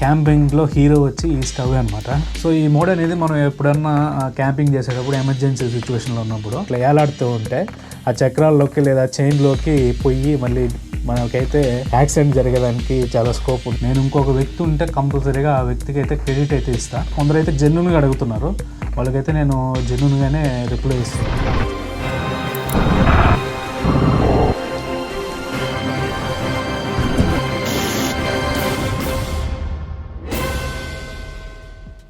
క్యాంపింగ్లో hero వచ్చి ఈ stove అనమాట సో ఈ మోడ్ అనేది మనం ఎప్పుడన్నా క్యాంపింగ్ చేసేటప్పుడు ఎమర్జెన్సీ సిచ్యువేషన్లో ఉన్నప్పుడు ఇట్లా ఏలాడుతూ ఉంటే ఆ చక్రాల్లోకి లేదా చైన్లోకి పొయ్యి మళ్ళీ మనకైతే యాక్సిడెంట్ జరిగేదానికి చాలా స్కోప్ ఉంది నేను ఇంకొక వ్యక్తి ఉంటే కంపల్సరీగా ఆ వ్యక్తికి అయితే క్రెడిట్ అయితే ఇస్తాను కొందరైతే జెన్యున్గా అడుగుతున్నారు. వాళ్ళకైతే నేను జెన్యున్గానే రిప్లై ఇస్తాను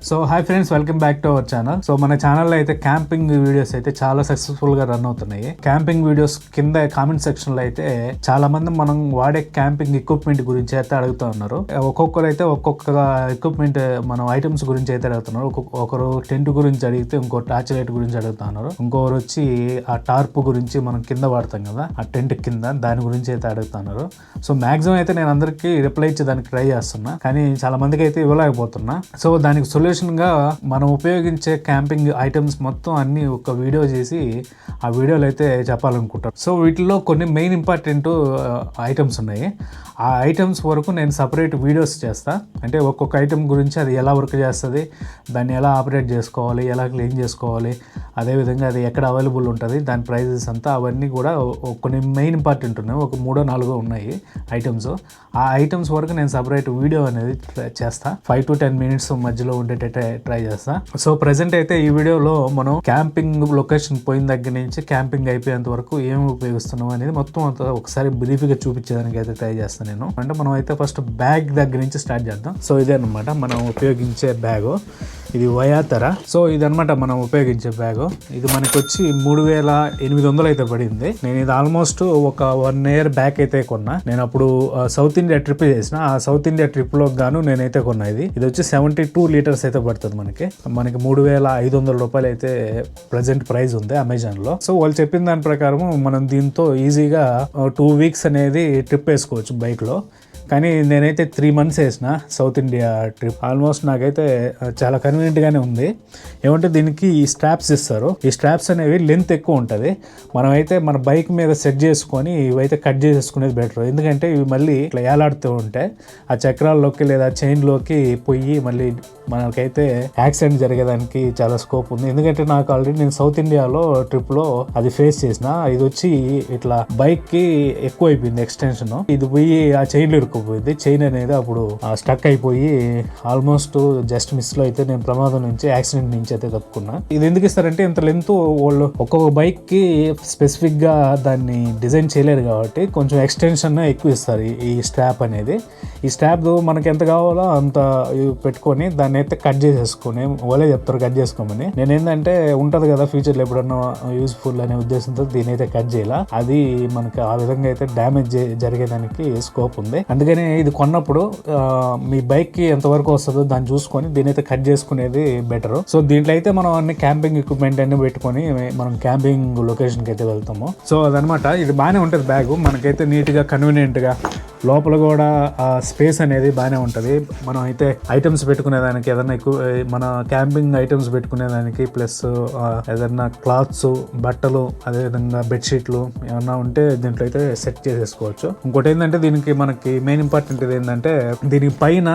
so hi friends welcome back to our channel so మన ఛానల్లో అయితే క్యాంపింగ్ వీడియోస్ అయితే చాలా సక్సెస్ఫుల్గా రన్ అవుతున్నాయి. క్యాంపింగ్ వీడియోస్ కింద కామెంట్ సెక్షన్లో అయితే చాలా మంది మనం వాడే క్యాంపింగ్ ఎక్విప్మెంట్ గురించి అయితే అడుగుతూ ఉన్నారు. ఒక్కొక్కరు అయితే ఒక్కొక్క ఎక్విప్మెంట్ మనం ఐటమ్స్ గురించి అయితే అడుగుతున్నారు. ఒకరు టెంట్ గురించి అడిగితే ఇంకో టార్చ్ లైట్ గురించి అడుగుతున్నారు ఇంకొకరు వచ్చి ఆ టార్ప్ గురించి మనం కింద వాడతాం కదా ఆ టెంట్ కింద దాని గురించి అయితే అడుగుతున్నారు సో మాక్సిమం అయితే నేను అందరికీ రిప్లై ఇచ్చేదానికి ట్రై చేస్తున్నా. కానీ చాలా మందికి అయితే ఇవ్వలేకపోతున్నా. సో దానికి సొల్యూషన్ సొల్యూషన్గా మనం ఉపయోగించే క్యాంపింగ్ ఐటమ్స్ మొత్తం అన్ని ఒక వీడియో చేసి ఆ వీడియోలు అయితే చెప్పాలనుకుంటాను సో వీటిలో కొన్ని మెయిన్ ఇంపార్టెంట్ ఐటమ్స్ ఉన్నాయి. ఆ ఐటమ్స్ వరకు నేను సపరేట్ వీడియోస్ చేస్తా. అంటే ఒక్కొక్క ఐటమ్ గురించి అది ఎలా వర్క్ చేస్తుంది దాన్ని ఎలా ఆపరేట్ చేసుకోవాలి ఎలా క్లీన్ చేసుకోవాలి అదేవిధంగా అది ఎక్కడ అవైలబుల్ ఉంటుంది దాని ప్రైజెస్ అంతా అవన్నీ కూడా కొన్ని మెయిన్ ఇంపార్టెంట్ ఉన్నాయి. ఒక మూడో నాలుగో ఉన్నాయి ఐటమ్స్ ఆ ఐటమ్స్ వరకు నేను సపరేట్ వీడియో అనేది చేస్తా. ఫైవ్ టు టెన్ మినిట్స్ మధ్యలో ఉండే ఉండేటట్టు ట్రై చేస్తా. సో ప్రజెంట్ అయితే ఈ వీడియోలో మనం క్యాంపింగ్ లొకేషన్ పోయిన దగ్గర నుంచి క్యాంపింగ్ అయిపోయేంత వరకు ఏమి ఉపయోగిస్తున్నాం అనేది మొత్తం అంత ఒకసారి బ్రీఫ్గా చూపించేదానికి అయితే ట్రై చేస్తాను నేను. అంటే మనం అయితే ఫస్ట్ బ్యాగ్ దగ్గర నుంచి స్టార్ట్ చేద్దాం. సో ఇదే అనమాట మనం ఉపయోగించే బ్యాగ్ ఇది వయాతర సో ఇదన్నమాట మనం ఉపయోగించే బ్యాగ్. ఇది మనకి వచ్చి మూడు వేల ఎనిమిది వందలు అయితే పడింది. నేను ఇది ఆల్మోస్ట్ ఒక వన్ ఇయర్ బ్యాక్ అయితే కొన్నా. నేను అప్పుడు సౌత్ ఇండియా ట్రిప్ చేసిన. ఆ సౌత్ ఇండియా ట్రిప్లో గాను నేనైతే కొన్నా ఇది. ఇది వచ్చి సెవెంటీ టూ లీటర్స్ అయితే పడుతుంది మనకి. మనకి మూడు వేల ఐదు వందల రూపాయలు అయితే ప్రజెంట్ ప్రైస్ ఉంది అమెజాన్లో సో వాళ్ళు చెప్పిన దాని ప్రకారం మనం దీంతో ఈజీగా టూ వీక్స్ అనేది ట్రిప్ వేసుకోవచ్చు బైక్లో కానీ నేనైతే త్రీ మంత్స్ వేసిన సౌత్ ఇండియా ట్రిప్ ఆల్మోస్ట్ నాకైతే చాలా కన్వీనియంట్గానే ఉంది. ఏమంటే దీనికి ఈ స్ట్రాప్స్ ఇస్తారు. ఈ స్ట్రాప్స్ అనేవి లెంత్ ఎక్కువ ఉంటుంది. మనమైతే మన బైక్ మీద సెట్ చేసుకొని ఇవైతే కట్ చేసేసుకునేది బెటర్ ఎందుకంటే ఇవి మళ్ళీ ఇట్లా ఏలాడుతూ ఉంటే ఆ చక్రాల్లోకి లేదా చైన్లోకి పోయి మళ్ళీ మనకైతే యాక్సిడెంట్ జరిగేదానికి చాలా స్కోప్ ఉంది. ఎందుకంటే నాకు ఆల్రెడీ నేను సౌత్ ఇండియాలో ట్రిప్లో అది ఫేస్ చేసిన. ఇది వచ్చి ఇట్లా బైక్కి ఎక్కువ అయిపోయింది ఎక్స్టెన్షన్ ఇది పోయి ఆ చైన్లు ఇరుకు ఇరుక్కుపోయింది చైన్ అనేది అప్పుడు స్టక్ అయిపోయి ఆల్మోస్ట్ జస్ట్ మిస్లో అయితే నేను ప్రమాదం నుంచి యాక్సిడెంట్ నుంచి అయితే తప్పుకున్నా. ఇది ఎందుకు ఇస్తారంటే ఇంత లెంత్ వాళ్ళు ఒక్కొక్క బైక్కి స్పెసిఫిక్గా దాన్ని డిజైన్ చేయలేరు కాబట్టి కొంచెం ఎక్స్టెన్షన్ ఎక్కువ ఇస్తారు ఈ- స్ట్రాప్ అనేది. ఈ స్ట్రాప్ మనకి ఎంత కావాలో అంత పెట్టుకొని దాన్ని అయితే కట్ చేసేసుకొని వాళ్ళే చెప్తారు కట్ చేసుకోమని. నేను ఏంటంటే ఉంటుంది కదా ఫ్యూచర్లో ఎప్పుడన్నా యూస్ఫుల్ అనే ఉద్దేశంతో దీని అయితే కట్ చేయాల? అది మనకి ఆ విధంగా అయితే డ్యామేజ్ జరిగేదానికి స్కోప్ ఉంది. అందుకే అందుకని ఇది కొన్నప్పుడు మీ బైక్కి ఎంతవరకు వస్తుందో దాన్ని చూసుకొని దీని అయితే కట్ చేసుకునేది బెటర్. సో దీంట్లో అయితే మనం అన్ని క్యాంపింగ్ ఎక్విప్మెంట్ అన్ని పెట్టుకొని మనం క్యాంపింగ్ లొకేషన్కి అయితే వెళ్తాము. సో అదనమాట. ఇది బాగానే ఉంటుంది బ్యాగ్. మనకైతే నీట్గా కన్వీనియంట్గా లోపల కూడా స్పేస్ అనేది బాగానే ఉంటుంది. మనం అయితే ఐటమ్స్ పెట్టుకునేదానికి ఏదైనా ఎక్కువ మన క్యాంపింగ్ ఐటమ్స్ పెట్టుకునేదానికి ప్లస్ ఏదైనా క్లాత్స్ బట్టలు అదేవిధంగా బెడ్షీట్లు ఏమన్నా ఉంటే దీంట్లో అయితే సెట్ చేసేసుకోవచ్చు. ఇంకోటి ఏంటంటే దీనికి మనకి మెయిన్ ఇంపార్టెంట్ ఇది ఏంటంటే దీని పైన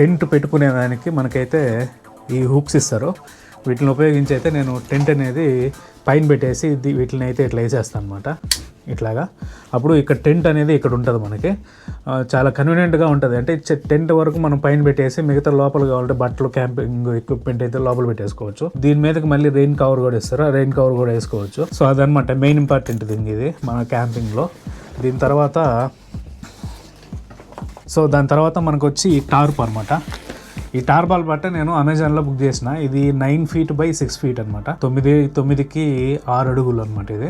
టెంట్ పెట్టుకునేదానికి మనకైతే ఈ హుక్స్ ఇస్తారు. వీటిని ఉపయోగించి అయితే నేను టెంట్ అనేది పైన పెట్టేసి వీటిని అయితే ఇట్లా వేసేస్తాను అనమాట ఇట్లాగా. అప్పుడు ఇక్కడ టెంట్ అనేది ఇక్కడ ఉంటుంది మనకి. చాలా కన్వీనియంట్గా ఉంటుంది. అంటే టెంట్ వరకు మనం పైన పెట్టేసి మిగతా లోపల కావాలంటే బట్టలు క్యాంపింగ్ ఎక్విప్మెంట్ అయితే లోపల పెట్టేసుకోవచ్చు. దీని మీదకి మళ్ళీ రెయిన్ కవర్ కూడా ఇస్తారు. రెయిన్ కవర్ కూడా వేసుకోవచ్చు. సో అదనమాట మెయిన్ ఇంపార్టెంట్ థింగ్ ఇది మన క్యాంపింగ్లో దీని తర్వాత సో దాని తర్వాత మనకు వచ్చి టార్ప్ అనమాట ఈ టార్బాల్ బట్ట నేను అమెజాన్లో బుక్ చేసిన. ఇది nine feet by six feet అనమాట తొమ్మిది తొమ్మిదికి ఆరు అడుగులు అనమాట ఇది.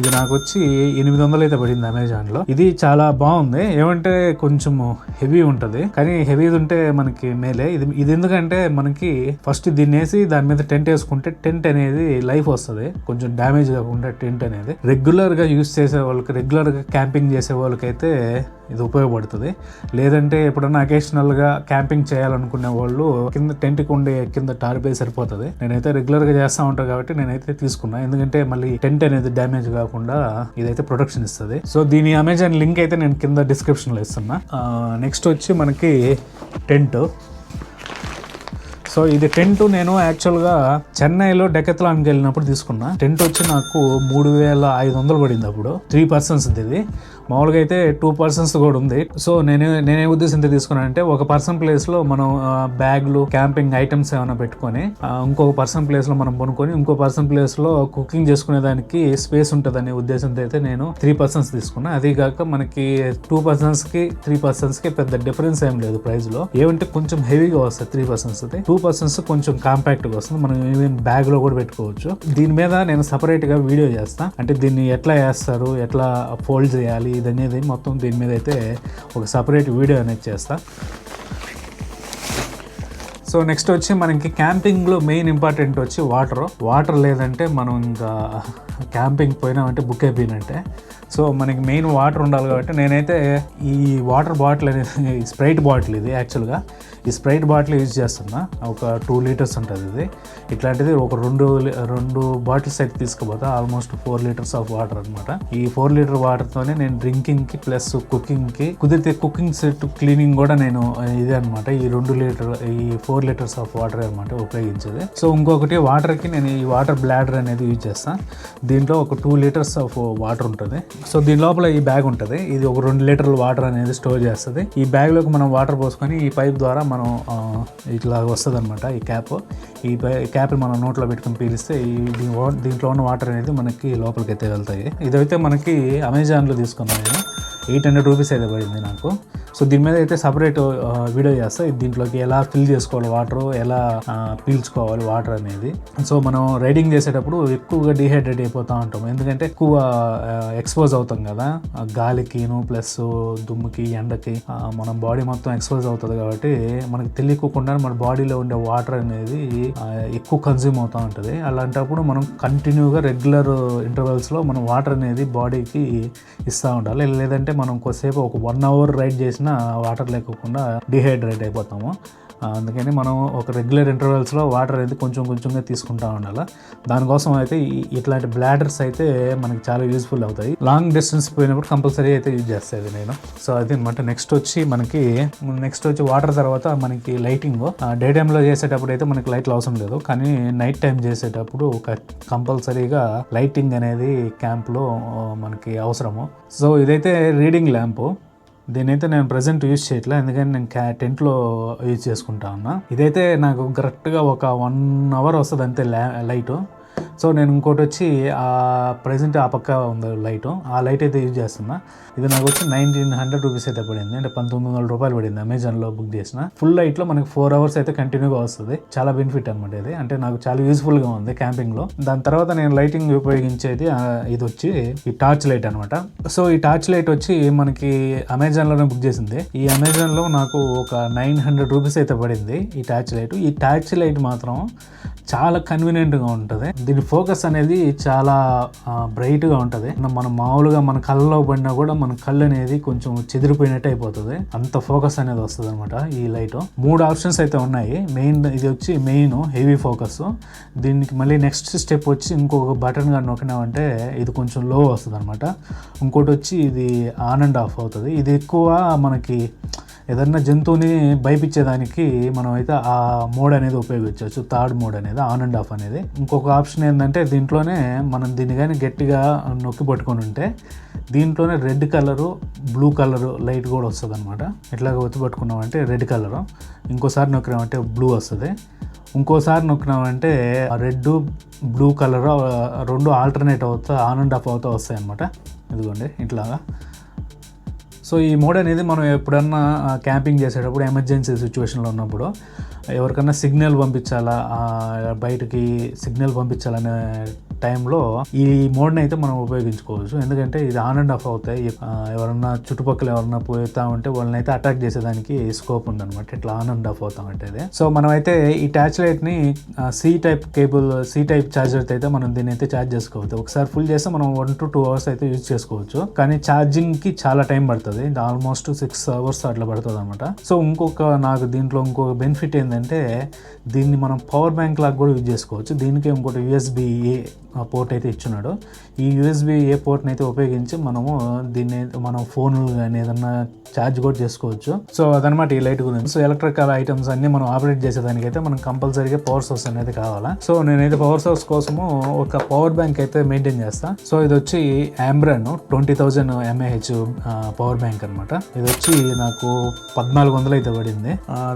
ఇది నాకు వచ్చి ఎనిమిది వందలు అయితే పడింది అమెజాన్లో ఇది చాలా బాగుంది. ఏమంటే కొంచెం హెవీ ఉంటుంది. కానీ హెవీ ఉంటే మనకి మేలే. ఇది ఇది ఎందుకంటే మనకి ఫస్ట్ దీన్ని వేసి దాని మీద టెంట్ వేసుకుంటే టెంట్ అనేది లైఫ్ వస్తుంది. కొంచెం డ్యామేజ్ కాకుండా టెంట్ అనేది. రెగ్యులర్గా యూస్ చేసే వాళ్ళకి రెగ్యులర్గా క్యాంపింగ్ చేసే వాళ్ళకైతే ఇది ఉపయోగపడుతుంది. లేదంటే ఎప్పుడన్నా అకేషనల్గా క్యాంపింగ్ చేయాలనుకునే వాళ్ళు కింద టెంట్కి ఉండే కింద టార్పే సరిపోతుంది. నేనైతే రెగ్యులర్గా చేస్తూ చేస్తా ఉంటాను కాబట్టి నేనైతే తీసుకున్నా. ఎందుకంటే మళ్ళీ టెంట్ అనేది డ్యామేజ్ కాకుండా ఇదైతే ప్రొటెక్షన్ ఇస్తుంది. సో దీని అమెజాన్ లింక్ అయితే నేను కింద డిస్క్రిప్షన్లో ఇస్తున్నా. నెక్స్ట్ వచ్చి మనకి టెంట్ సో ఇది టెంట్ నేను యాక్చువల్గా చెన్నైలో డెకెత్లాన్కి వెళ్ళినప్పుడు తీసుకున్నా. టెంట్ వచ్చి నాకు మూడు వేల ఐదు వందలు పడింది అప్పుడు. త్రీ పర్సన్స్ ఇది. మామూలుగా అయితే టూ పర్సన్స్ కూడా ఉంది. సో నేను నేనే ఉద్దేశంతో తీసుకున్నానంటే ఒక పర్సన్ ప్లేస్లో మనం బ్యాగ్లు క్యాంపింగ్ ఐటమ్స్ ఏమైనా పెట్టుకొని ఇంకొక పర్సన్ ప్లేస్లో మనం కొనుక్కొని ఇంకో పర్సన్ ప్లేస్లో కుకింగ్ చేసుకునే దానికి స్పేస్ ఉంటుందనే ఉద్దేశంతో అయితే నేను త్రీ పర్సన్స్ తీసుకున్నా. అది కాక మనకి టూ పర్సన్స్కి త్రీ పర్సన్స్కి పెద్ద డిఫరెన్స్ ఏం లేదు ప్రైస్లో ఏమంటే కొంచెం హెవీగా వస్తుంది త్రీ పర్సన్స్ టూ పర్సన్స్ కొంచెం కాంపాక్ట్గా వస్తుంది. మనం ఈవెన్ బ్యాగ్లో కూడా పెట్టుకోవచ్చు. దీని మీద నేను సపరేట్గా వీడియో చేస్తాను అంటే దీన్ని ఎట్లా వేస్తారు ఎట్లా ఫోల్డ్ చేయాలి ఇది అనేది మొత్తం దీని మీద అయితే ఒక సపరేట్ వీడియో అనేది చేస్తా. సో నెక్స్ట్ వచ్చి మనకి క్యాంపింగ్లో మెయిన్ ఇంపార్టెంట్ వచ్చి వాటర్ వాటర్ లేదంటే మనం ఇంకా క్యాంపింగ్ పోయినామంటే బుక్ అయిపోయినట్టే సో మనకి మెయిన్ వాటర్ ఉండాలి కాబట్టి నేనైతే ఈ వాటర్ బాటిల్ అనేది స్ప్రైట్ బాటిల్ ఇది యాక్చువల్గా ఈ స్ప్రైట్ బాటిల్ యూజ్ చేస్తున్నా. ఒక టూ లీటర్స్ ఉంటుంది ఇది. ఇట్లాంటిది ఒక రెండు రెండు బాటిల్స్ అయితే తీసుకుపోతా almost four litres of water అనమాట ఈ ఫోర్ లీటర్ వాటర్తోనే నేను డ్రింకింగ్కి ప్లస్ కుకింగ్కి కుదిరితే కుకింగ్ సెట్ క్లీనింగ్ కూడా నేను ఇదే అనమాట ఈ రెండు లీటర్ ఈ ఫోర్ లీటర్స్ ఆఫ్ వాటర్ అనమాట ఉపయోగించేది. సో ఇంకొకటి వాటర్కి నేను ఈ వాటర్ బ్లాడర్ అనేది యూజ్ చేస్తాను దీంట్లో ఒక టూ లీటర్స్ ఆఫ్ వాటర్ ఉంటుంది. సో దీని లోపల ఈ బ్యాగ్ ఉంటుంది. ఇది ఒక రెండు లీటర్ల వాటర్ అనేది స్టోర్ చేస్తుంది. ఈ బ్యాగ్లోకి మనం వాటర్ పోసుకొని ఈ పైప్ ద్వారా మనం మనం ఇట్లా వస్తుంది అనమాట ఈ క్యాప్. ఈ క్యాప్ మనం నోట్లో పెట్టుకొని పీలిస్తే ఈ దీంట్లో ఉన్న వాటర్ అనేది మనకి లోపలికి అయితే వెళ్తాయి ఇదైతే మనకి అమెజాన్లో తీసుకున్నాను నేను. ఎయిట్ హండ్రెడ్ రూపీస్ అయితే పడింది నాకు. సో దీని మీద అయితే సపరేట్ వీడియో చేస్తా. దీంట్లోకి ఎలా ఫిల్ చేసుకోవాలి వాటర్ ఎలా పీల్చుకోవాలి వాటర్ అనేది. సో మనం రైడింగ్ చేసేటప్పుడు ఎక్కువగా డిహైడ్రేట్ అయిపోతూ ఉంటాం. ఎందుకంటే ఎక్కువ ఎక్స్పోజ్ అవుతాం కదా. గాలికిను ప్లస్ దుమ్ముకి ఎండకి మన బాడీ మొత్తం ఎక్స్పోజ్ అవుతుంది కాబట్టి మనకి తెలియకుండా మన బాడీలో ఉండే వాటర్ అనేది ఎక్కువ కన్జ్యూమ్ అవుతూ ఉంటుంది. అలాంటప్పుడు మనం కంటిన్యూగా రెగ్యులర్ ఇంటర్వెల్స్లో మనం వాటర్ అనేది బాడీకి ఇస్తూ ఉండాలి. లేదంటే మనం కొద్దిసేపు ఒక వన్ అవర్ రైడ్ చేసినా వాటర్ లేకోకుండా డిహైడ్రేట్ అయిపోతాము. అందుకని మనం ఒక రెగ్యులర్ ఇంటర్వెల్స్లో వాటర్ అనేది కొంచెం కొంచెంగా తీసుకుంటా ఉండాలి. దానికోసం అయితే ఇట్లాంటి బ్లాడర్స్ అయితే మనకి చాలా యూస్ఫుల్ అవుతాయి. లాంగ్ డిస్టెన్స్ పోయినప్పుడు కంపల్సరీ అయితే యూజ్ చేస్తాయి నేను. సో అది అనమాట నెక్స్ట్ వచ్చి మనకి నెక్స్ట్ వచ్చి వాటర్ తర్వాత మనకి లైటింగ్. డే టైంలో చేసేటప్పుడు అయితే మనకి లైట్లు అవసరం లేదు. కానీ నైట్ టైం చేసేటప్పుడు కంపల్సరీగా లైటింగ్ అనేది క్యాంప్లో మనకి అవసరము. సో ఇదైతే రీడింగ్ ల్యాంపు. దీనైతే నేను ప్రజెంట్ యూజ్ చేయట్లే ఎందుకంటే నేను క్యా టెంట్లో యూజ్ చేసుకుంటా ఉన్నా. ఇదైతే నాకు కరెక్ట్గా ఒక వన్ అవర్ వస్తుంది అంతే లైట్ సో నేను ఇంకోటి వచ్చి ఆ ప్రజెంట్ ఆ పక్క ఉంది లైట్. ఆ లైట్ అయితే యూజ్ చేస్తున్నా. ఇది నాకు వచ్చి నైన్టీన్ హండ్రెడ్ రూపీస్ అయితే పడింది. అంటే పంతొమ్మిది వందల రూపాయలు పడింది అమెజాన్లో బుక్ చేసిన. ఫుల్ లైట్లో మనకి ఫోర్ అవర్స్ అయితే కంటిన్యూగా వస్తుంది. చాలా బెనిఫిట్ అనమాట ఇది. అంటే నాకు చాలా యూస్ఫుల్గా ఉంది క్యాంపింగ్లో దాని తర్వాత నేను లైటింగ్ ఉపయోగించేది ఇది వచ్చి ఈ టార్చ్ లైట్ అనమాట సో ఈ టార్చ్ లైట్ వచ్చి మనకి అమెజాన్లోనే బుక్ చేసింది. ఈ అమెజాన్లో నాకు ఒక నైన్ హండ్రెడ్ రూపీస్ అయితే పడింది ఈ టార్చ్ లైట్ ఈ టార్చ్ లైట్ మాత్రం చాలా కన్వీనియంట్గా ఉంటుంది. దీని ఫోకస్ అనేది చాలా బ్రైట్గా ఉంటుంది. మనం మామూలుగా మన కళ్ళలో పడినా కూడా మన కళ్ళు అనేది కొంచెం చెదిరిపోయినట్టు అయిపోతుంది. అంత ఫోకస్ అనేది వస్తుంది అనమాట ఈ లైట్. మూడు ఆప్షన్స్ అయితే ఉన్నాయి. మెయిన్ ఇది వచ్చి మెయిన్ హెవీ ఫోకస్. దీనికి మళ్ళీ నెక్స్ట్ స్టెప్ వచ్చి ఇంకొక బటన్ కానీ నొక్కినామంటే ఇది కొంచెం లో వస్తుంది అనమాట ఇంకోటి వచ్చి ఇది ఆన్ అండ్ ఆఫ్ అవుతుంది. ఇది ఎక్కువ మనకి ఏదన్నా జంతువుని భయపించేదానికి మనం అయితే ఆ మోడ్ అనేది ఉపయోగించవచ్చు థర్డ్ మోడ్ అనేది ఆన్ అండ్ ఆఫ్ అనేది. ఇంకొక ఆప్షన్ ఏంటంటే దీంట్లోనే మనం దీన్ని కానీ గట్టిగా నొక్కి పట్టుకొని ఉంటే దీంట్లోనే red colour blue colour light కూడా వస్తుంది అనమాట ఇట్లాగ ఒత్తి పట్టుకున్నామంటే రెడ్ కలరు ఇంకోసారి నొక్కినామంటే బ్లూ వస్తుంది. ఇంకోసారి నొక్కినామంటే రెడ్ బ్లూ కలర్ రెండు ఆల్టర్నేట్ అవుతా ఆన్ అండ్ ఆఫ్ అవుతా వస్తాయి అనమాట ఇదిగోండి ఇట్లాగా. సో ఈ మోడ్ అనేది మనం ఎప్పుడన్నా క్యాంపింగ్ చేసేటప్పుడు ఎమర్జెన్సీ సిచ్యువేషన్లో ఉన్నప్పుడు ఎవరికన్నా సిగ్నల్ పంపించాలా? బయటకి సిగ్నల్ పంపించాలనే టైంలో ఈ మోడ్ని అయితే మనం ఉపయోగించుకోవచ్చు. ఎందుకంటే ఇది ఆన్ అండ్ ఆఫ్ అవుతాయి. ఎవరన్నా చుట్టుపక్కల ఎవరన్నా పోతా ఉంటే వాళ్ళని అయితే అటాక్ చేసేదానికి స్కోప్ ఉందన్నమాట. ఇట్లా ఆన్ అండ్ ఆఫ్ అవుతా ఉంటుంది సో మనమైతే ఈ ట్యాచ్ లైట్ని C type cable C type చార్జర్తో అయితే మనం దీన్ని అయితే ఛార్జ్ చేసుకోవచ్చు. ఒకసారి ఫుల్ చేస్తే మనం వన్ టు టూ అవర్స్ అయితే యూజ్ చేసుకోవచ్చు. కానీ ఛార్జింగ్కి చాలా టైం పడుతుంది. పడుతుంది ఆల్మోస్ట్ సిక్స్ అవర్స్ అట్లా పడుతుంది అనమాట సో ఇంకొక నాకు దీంట్లో ఇంకొక బెనిఫిట్ ఏంటంటే దీన్ని మనం పవర్ బ్యాంక్ లాగా కూడా యూజ్ చేసుకోవచ్చు. దీనికి ఇంకోటి యూఎస్బి ఏ పోర్ట్ అయితే ఇచ్చున్నాడు. ఈ యూఎస్బి ఏ పోర్ట్ని అయితే ఉపయోగించి మనము దీన్ని మనం ఫోన్లు కానీ ఏదన్నా ఛార్జ్ కూడా చేసుకోవచ్చు. సో అదనమాట ఈ లైట్ గురించి. సో ఎలక్ట్రికల్ ఐటమ్స్ అన్ని మనం ఆపరేట్ చేసేదానికైతే మనం కంపల్సరీగా పవర్ సోర్స్ అనేది కావాలా. సో నేనైతే పవర్ సోర్స్ కోసము ఒక పవర్ బ్యాంక్ అయితే మెయింటైన్ చేస్తా. సో ఇది వచ్చి Ambrane twenty thousand mAh power bank అనమాట ఇది వచ్చి నాకు పద్నాలుగు వందలు అయితే పడింది.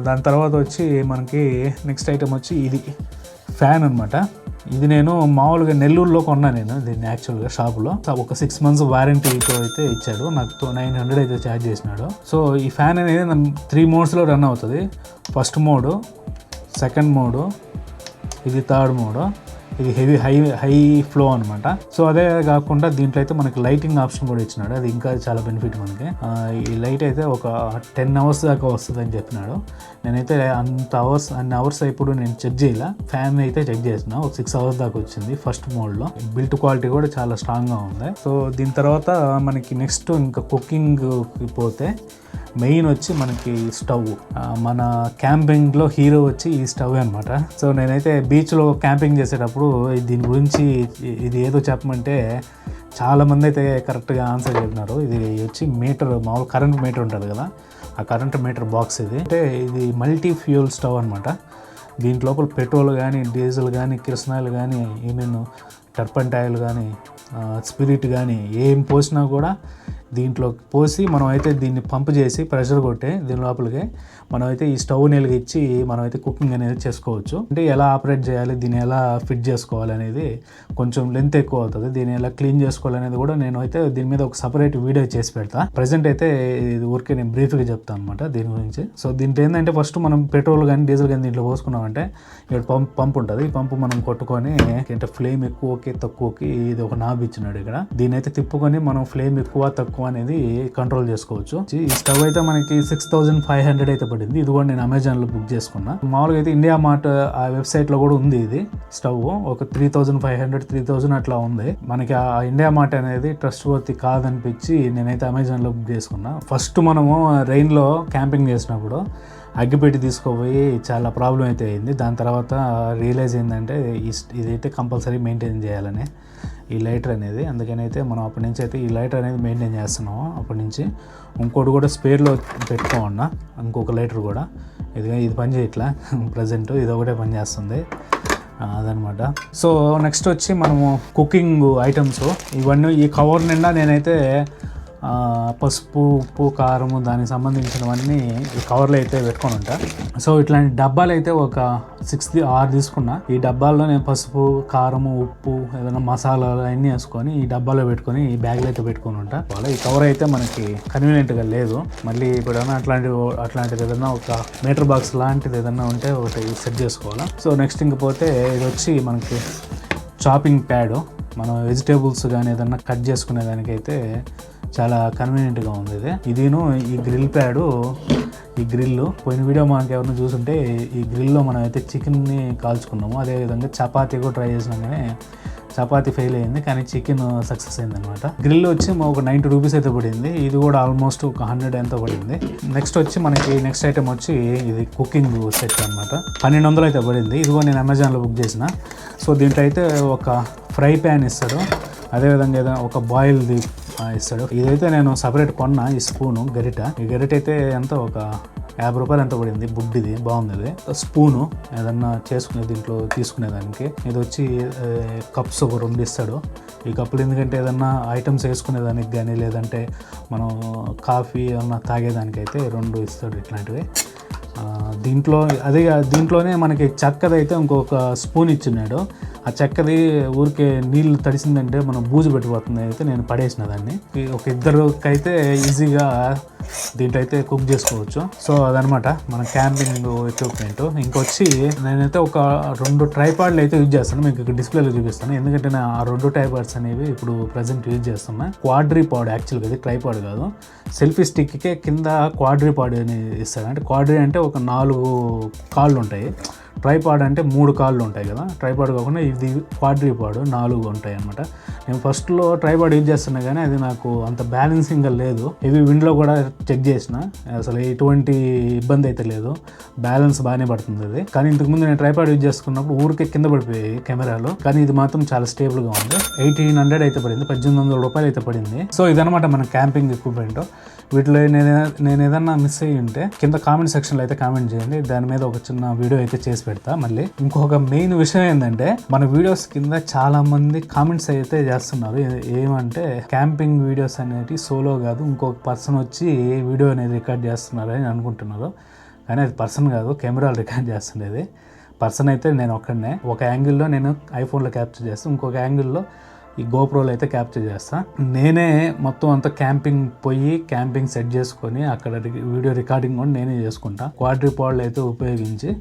దాని తర్వాత వచ్చి మనకి నెక్స్ట్ ఐటమ్ వచ్చి ఇది. ఫ్యాన్ అనమాట ఇది నేను మామూలుగా నెల్లూరులో కొన్నా నేను దీన్ని యాక్చువల్గా షాప్లో. ఒక సిక్స్ మంత్స్ వారంటీతో అయితే ఇచ్చాడు. నాకు నైన్ హండ్రెడ్ అయితే ఛార్జ్ చేసినాడు. సో ఈ ఫ్యాన్ అనేది త్రీ మోడ్స్లో రన్ అవుతుంది. ఫస్ట్ మోడు సెకండ్ మోడు ఇది థర్డ్ మోడ్ ఇది హెవీ హై హై ఫ్లో అనమాట సో అదే కాకుండా దీంట్లో అయితే మనకి లైటింగ్ ఆప్షన్ కూడా ఇచ్చినాడు. అది ఇంకా చాలా బెనిఫిట్ మనకి. ఈ లైట్ అయితే ఒక టెన్ అవర్స్ దాకా వస్తుంది అని చెప్పినాడు. నేనైతే అంత అవర్స్ అన్ని అవర్స్ ఇప్పుడు నేను చెక్ చేయలే. ఫ్యాన్ అయితే చెక్ చేసిన. ఒక సిక్స్ అవర్స్ దాకా వచ్చింది ఫస్ట్ మోడ్లో బిల్ట్ క్వాలిటీ కూడా చాలా స్ట్రాంగ్గా ఉంది. సో దీని తర్వాత మనకి నెక్స్ట్ ఇంకా కుకింగ్ పోతే మెయిన్ వచ్చి మనకి స్టవ్. మన క్యాంపింగ్లో హీరో వచ్చి ఈ స్టవ్ అనమాట సో నేనైతే బీచ్లో క్యాంపింగ్ చేసేటప్పుడు దీని గురించి ఇది ఏదో చెప్పమంటే చాలామంది అయితే కరెక్ట్గా ఆన్సర్ చెప్పినారు. ఇది వచ్చి మీటర్ మామూలు కరెంట్ మీటర్ ఉంటుంది కదా ఆ కరెంట్ మీటర్ బాక్స్ ఇది. అంటే ఇది మల్టీ ఫ్యూయల్ స్టవ్ అనమాట దీంట్ లోపల పెట్రోల్ కానీ డీజిల్ కానీ కిరసనాయిల్ కానీ ఈవెన్ టర్పంటాయిల్ కానీ స్పిరిట్ కానీ ఏం పోసినా కూడా దీంట్లో పోసి మనం అయితే దీన్ని పంప్ చేసి ప్రెషర్ కొట్టే దీని లోపలికి మనం అయితే ఈ స్టవ్ వెలిగించి మనం అయితే కుకింగ్ అనేది చేసుకోవచ్చు. అంటే ఎలా ఆపరేట్ చేయాలి దీన్ని ఎలా ఫిట్ చేసుకోవాలి అనేది కొంచెం లెంత్ ఎక్కువ అవుతుంది. దీన్ని ఎలా క్లీన్ చేసుకోవాలి అనేది కూడా నేను అయితే దీని మీద ఒక సపరేట్ వీడియో చేసి పెడతా. ప్రజెంట్ అయితే ఇది ఊరికే నేను బ్రీఫ్గా చెప్తాను అనమాట దీని గురించి. సో దీంట్లో ఏంటంటే ఫస్ట్ మనం పెట్రోల్ కానీ డీజిల్ కానీ దీంట్లో పోసుకున్నామంటే ఇక్కడ పంప్ పంప్ ఉంటుంది. ఈ పంపు మనం కొట్టుకొని అంటే ఫ్లేమ్ ఎక్కువ ఎక్కువకి తక్కువకి ఇది ఒక నాబ్ ఇచ్చినాడు ఇక్కడ. దీని అయితే తిప్పుకొని మనం ఫ్లేమ్ ఎక్కువ తక్కువ అనేది కంట్రోల్ చేసుకోవచ్చు. ఈ స్టవ్ అయితే మనకి సిక్స్ థౌసండ్ ఫైవ్ హండ్రెడ్ అయితే పడింది. ఇది కూడా నేను అమెజాన్లో బుక్ చేసుకున్నా. మామూలుగా అయితే ఇండియా మార్ట్ ఆ వెబ్సైట్లో కూడా ఉంది ఇది స్టవ్ ఒక three thousand five hundred three thousand అట్లా ఉంది. మనకి ఆ ఇండియా మార్ట్ అనేది ట్రస్ట్ వర్తి కాదనిపించి నేనైతే అమెజాన్లో బుక్ చేసుకున్నా. ఫస్ట్ మనము రైన్లో క్యాంపింగ్ చేసినప్పుడు అగ్గిపెట్టి తీసుకుపోయి చాలా ప్రాబ్లం అయితే అయింది. దాని తర్వాత రియలైజ్ ఏంటంటే ఇదైతే కంపల్సరీ మెయింటైన్ చేయాలని ఈ లైటర్ అనేది. అందుకని అయితే మనం అప్పటి నుంచి అయితే ఈ లైటర్ అనేది మెయింటైన్ చేస్తున్నాము. అప్పటి నుంచి ఇంకోటి కూడా స్పేర్లో పెట్టుకోమన్నా ఇంకొక లైటర్ కూడా. ఇది ఇది పని చేయట్లా. ప్రజెంట్ ఇది ఒకటే పని చేస్తుంది. అదనమాట. సో నెక్స్ట్ వచ్చి మనము కుకింగ్ ఐటమ్స్. ఇవన్నీ ఈ కవర్ నిండా నేనైతే పసుపు ఉప్పు కారము దానికి సంబంధించినవన్నీ ఈ కవర్లో అయితే పెట్టుకొని ఉంటా సో ఇట్లాంటి డబ్బాలు అయితే ఒక సిక్స్ ఆరు తీసుకున్నా. ఈ డబ్బాల్లో నేను పసుపు కారము ఉప్పు ఏదైనా మసాలాలు అన్నీ వేసుకొని ఈ డబ్బాలో పెట్టుకొని ఈ బ్యాగ్లో అయితే పెట్టుకొని ఉంటా వాళ్ళ ఈ కవర్ అయితే మనకి కన్వీనియంట్గా లేదు. మళ్ళీ ఇప్పుడు ఏదైనా అట్లాంటి అట్లాంటిది ఏదైనా ఒక మీటర్ బాక్స్ లాంటిది ఏదైనా ఉంటే ఒకటి సెట్ చేసుకోవాలా. సో నెక్స్ట్ ఇంకపోతే ఇది వచ్చి మనకి చాపింగ్ ప్యాడ్ మనం వెజిటేబుల్స్ కానీ ఏదన్నా కట్ చేసుకునే దానికైతే చాలా కన్వీనియంట్గా ఉంది ఇది. ఇదిను ఈ గ్రిల్ ప్యాడు ఈ గ్రిల్ పోయిన వీడియో మనకి ఎవరైనా చూసుంటే ఈ గ్రిల్లో మనం అయితే చికెన్ని కాల్చుకున్నాము. అదేవిధంగా చపాతీ కూడా ట్రై చేసినాం కానీ చపాతీ ఫెయిల్ అయింది కానీ చికెన్ సక్సెస్ అయింది అనమాట గ్రిల్ వచ్చి ఒక నైంటీ రూపీస్ అయితే పడింది. ఇది కూడా ఆల్మోస్ట్ ఒక హండ్రెడ్ ఎంతో పడింది. నెక్స్ట్ వచ్చి మనకి నెక్స్ట్ ఐటమ్ వచ్చి ఇది కుకింగ్ సెట్ అనమాట పన్నెండు వందలు అయితే పడింది. ఇది కూడా నేను అమెజాన్లో బుక్ చేసిన. సో దీంట్లో అయితే ఒక ఫ్రై ప్యాన్ ఇస్తారు. అదేవిధంగా ఏదైనా ఒక బాయిల్ది ఇస్తాడు. ఇదైతే నేను సపరేట్ కొన్నా ఈ స్పూను గరిట. ఈ గరిట అయితే ఎంత? ఒక యాభై రూపాయలు ఎంత పడింది? బుడ్డిది బాగుంది అది స్పూను ఏదన్నా చేసుకునే దీంట్లో తీసుకునేదానికి ఇది వచ్చి కప్స్ ఒక రెండు ఇస్తాడు. ఈ కప్పులు ఎందుకంటే ఏదన్నా ఐటమ్స్ వేసుకునేదానికి కానీ లేదంటే మనం కాఫీ ఏమన్నా తాగేదానికైతే రెండు ఇస్తాడు ఇట్లాంటివి. దీంట్లో అదే దీంట్లోనే మనకి చక్కదైతే ఇంకొక స్పూన్ ఇచ్చినాడు ఆ చెక్కది ఊరికే నీళ్ళు తడిసిందంటే మనం బూజు పెట్టిపోతుంది అయితే నేను పడేసిన దాన్ని. ఒక ఇద్దరికి అయితే ఈజీగా దీంట్లో అయితే కుక్ చేసుకోవచ్చు. సో అదనమాట మన క్యాంపింగ్ ఎక్విప్మెంట్. ఇంకొచ్చి నేనైతే ఒక రెండు ట్రైపాడ్లు అయితే యూజ్ చేస్తాను. మీకు ఇక్కడ డిస్ప్లేలో చూపిస్తాను. ఎందుకంటే నేను ఆ రెండు ట్రైపాడ్స్ అనేవి ఇప్పుడు ప్రజెంట్ యూజ్ చేస్తున్నా. క్వాడ్రీ పాడ్ యాక్చువల్గా ఇది ట్రైపాడ్ కాదు. సెల్ఫీ స్టిక్కే కింద క్వాడ్రీ పాడ్ అని ఇస్తాను అంటే క్వాడ్రీ అంటే ఒక నాలుగు కాళ్ళు ఉంటాయి. ట్రైపాడ్ అంటే మూడు కాళ్ళు ఉంటాయి కదా. ట్రైపాడ్ కాకుండా ఇది క్వాడ్రిపాడ్ నాలుగు ఉంటాయి అనమాట నేను ఫస్ట్లో ట్రైపాడ్ యూజ్ చేస్తున్నా కానీ అది నాకు అంత బ్యాలెన్సింగ్గా లేదు. ఇవి విండ్లో కూడా చెక్ చేసిన. అసలు ఎటువంటి ఇబ్బంది అయితే లేదు. బ్యాలెన్స్ బాగానే పడుతుంది అది. కానీ ఇంతకుముందు నేను ట్రైపాడ్ యూజ్ చేసుకున్నప్పుడు ఊరికే కింద పడిపోయాయి కెమెరాలు. కానీ ఇది మాత్రం చాలా స్టేబుల్గా ఉంది. ఎయిటీన్ హండ్రెడ్ అయితే పడింది. పద్దెనిమిది వందల రూపాయలు అయితే పడింది. సో ఇదనమాట మన క్యాంపింగ్ ఎక్విప్మెంట్. వీటిలో నేను నేను ఏదన్నా మిస్ అయ్యి ఉంటే కింద కామెంట్ సెక్షన్లో అయితే కామెంట్ చేయండి. దాని మీద ఒక చిన్న వీడియో అయితే చేసి పెడతా. మళ్ళీ ఇంకొక మెయిన్ విషయం ఏంటంటే మన వీడియోస్ కింద చాలా మంది కామెంట్స్ అయితే చేస్తున్నారు. ఏమంటే క్యాంపింగ్ వీడియోస్ అనేవి సోలో కాదు ఇంకొక పర్సన్ వచ్చి ఏ వీడియో అనేది రికార్డ్ చేస్తున్నారు అని అనుకుంటున్నారు. కానీ అది పర్సన్ కాదు కెమెరాలు రికార్డ్ చేస్తుండేది. పర్సన్ అయితే నేను ఒక్కడనే. ఒక యాంగిల్లో నేను ఐఫోన్లో క్యాప్చర్ చేస్తాను ఇంకొక యాంగిల్లో ఈ గోప్రోలు అయితే క్యాప్చర్ చేస్తా. నేనే మొత్తం అంతా క్యాంపింగ్ పోయి క్యాంపింగ్ సెట్ చేసుకొని అక్కడ రి- వీడియో రికార్డింగ్ కూడా నేనే చేసుకుంటా. క్వాడ్రిపాడ్లు అయితే ఉపయోగించి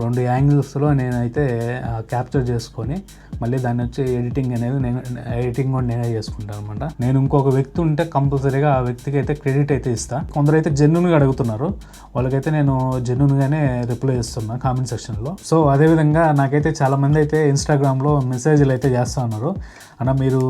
రెండు యాంగిల్స్లో నేనైతే క్యాప్చర్ చేసుకొని మళ్ళీ దాన్ని వచ్చి ఎడిటింగ్ అనేది నేను ఎడిటింగ్ కూడా నేనే చేసుకుంటాను అనమాట నేను ఇంకొక వ్యక్తి ఉంటే కంపల్సరీగా ఆ వ్యక్తికి అయితే క్రెడిట్ అయితే ఇస్తా. కొందరైతే జెన్యున్గా అడుగుతున్నారు. వాళ్ళకైతే నేను జెన్యున్గానే రిప్లై ఇస్తున్నా కామెంట్ సెక్షన్లో సో అదేవిధంగా నాకైతే చాలా మంది అయితే ఇన్స్టాగ్రామ్లో మెసేజ్లు అయితే చేస్తా ఉన్నారు. అన్న మీరు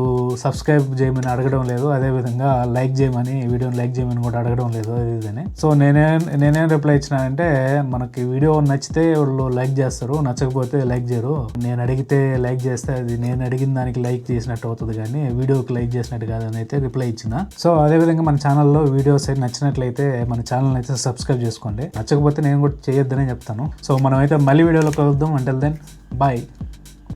సబ్స్క్రైబ్ చేయమని అడగడం లేదు అదేవిధంగా లైక్ చేయమని వీడియోని లైక్ చేయమని కూడా అడగడం లేదు అది ఇదని సో నేనే నేనేం రిప్లై ఇచ్చినానంటే మనకి వీడియో నచ్చితే వాళ్ళు లైక్ చేస్తారు నచ్చకపోతే లైక్ చేయరు. నేను అడిగితే లైక్ చేస్తే అది నేను అడిగిన దానికి లైక్ చేసినట్టు అవుతుంది కానీ వీడియోకి లైక్ చేసినట్టు కాదని అయితే రిప్లై ఇచ్చిన. సో అదేవిధంగా మన ఛానల్లో వీడియోస్ అయితే నచ్చినట్లయితే మన ఛానల్ అయితే సబ్స్క్రైబ్ చేసుకోండి. నచ్చకపోతే నేను కూడా చేయొద్దనే చెప్తాను. సో మనం అయితే మళ్ళీ వీడియోలో కలుద్దాం. అంటే దెన్ బాయ్